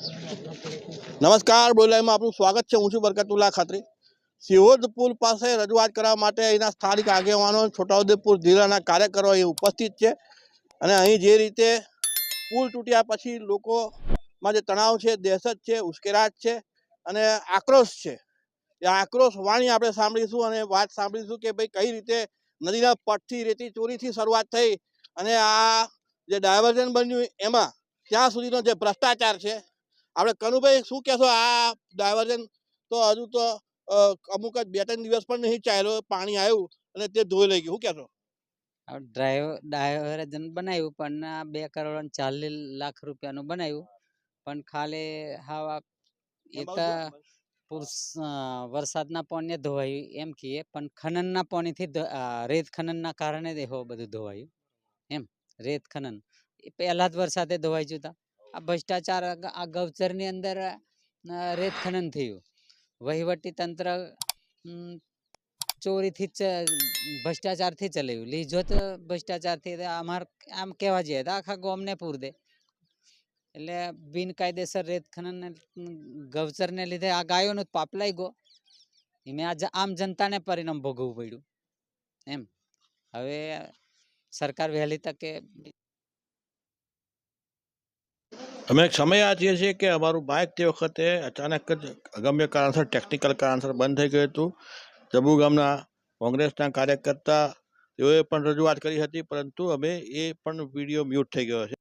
નમસ્કાર બોલાઈમાં આપનું સ્વાગત છે. હું છું બરકતુલ્લા ખાત્રી. સિહોદ પુલ પાસે રજૂઆત કરવા માટે અહીંના સ્થાનિક આગેવાનો છોટાઉદેપુર જિલ્લાના કાર્યકરો અહીં ઉપસ્થિત છે અને અહીં જે રીતે પુલ તૂટ્યા પછી લોકોમાં જે તણાવ છે, દહેશત છે, ઉશ્કેરાટ છે અને આક્રોશ છે, એ આક્રોશ વાણી આપણે સાંભળીશું અને વાત સાંભળીશું કે ભાઈ કઈ રીતે નદીના પટથી, રેતી ચોરીથી શરૂઆત થઈ અને આ જે ડાયવર્ઝન બન્યું એમાં, ત્યાં સુધીનો જે ભ્રષ્ટાચાર છે આપણે કનુભાઈ શું કહેશો? આ ડાયવર્ઝન તો હજુ તો અમુક જ બે ત્રણ દિવસ પણ નહીં ચાલ્યો પાણી આવ્યું અને તે ધોઈ લઈ ગયું. શું કહેશો? ડ્રાઈવર ડાયવર્જન બનાવ્યું પણ આ બે કરોડ ચાલીસ લાખ રૂપિયાનું બનાવ્યું. પણ ખાલી હાવા એ તો વરસાદના પાણીને ધોવાયું એમ કહીએ પણ ખનનના પાણીથી રેત ખનનના કારણે જ બધું ધોવાયું. એમ રેત ખનન. પહેલા જ વરસાદે ધોવાઈ જતા. આ ભ્રષ્ટાચાર આ ગૌચરની અંદર રેત ખનન થયું. વહીવટી તંત્ર ચોરીથી જ, ભ્રષ્ટાચારથી ચલાવ્યું. લીજો તો ભ્રષ્ટાચારથી તો અમાર, આમ કહેવા જઈએ તો આખા ગોમને પૂર દે એટલે બિનકાયદેસર રેત ખનન ગૌચરને લીધે આ ગાયોનો પાપ લાગી ગયો એમે આ આમ જનતાને પરિણામ ભોગવવું પડ્યું. એમ. હવે સરકાર વહેલી તકે અમે એક સમય આ છીએ કે અમારું બાઇક તે વખતે અચાનક જ અગમ્ય કારણસર ટેકનિકલ કારણસર બંધ થઈ ગયું હતું. જબુ ગામના કોંગ્રેસના કાર્યકર્તા તેઓએ પણ રજૂઆત કરી હતી, પરંતુ અમે એ પણ વીડિયો મ્યુટ થઈ ગયો છે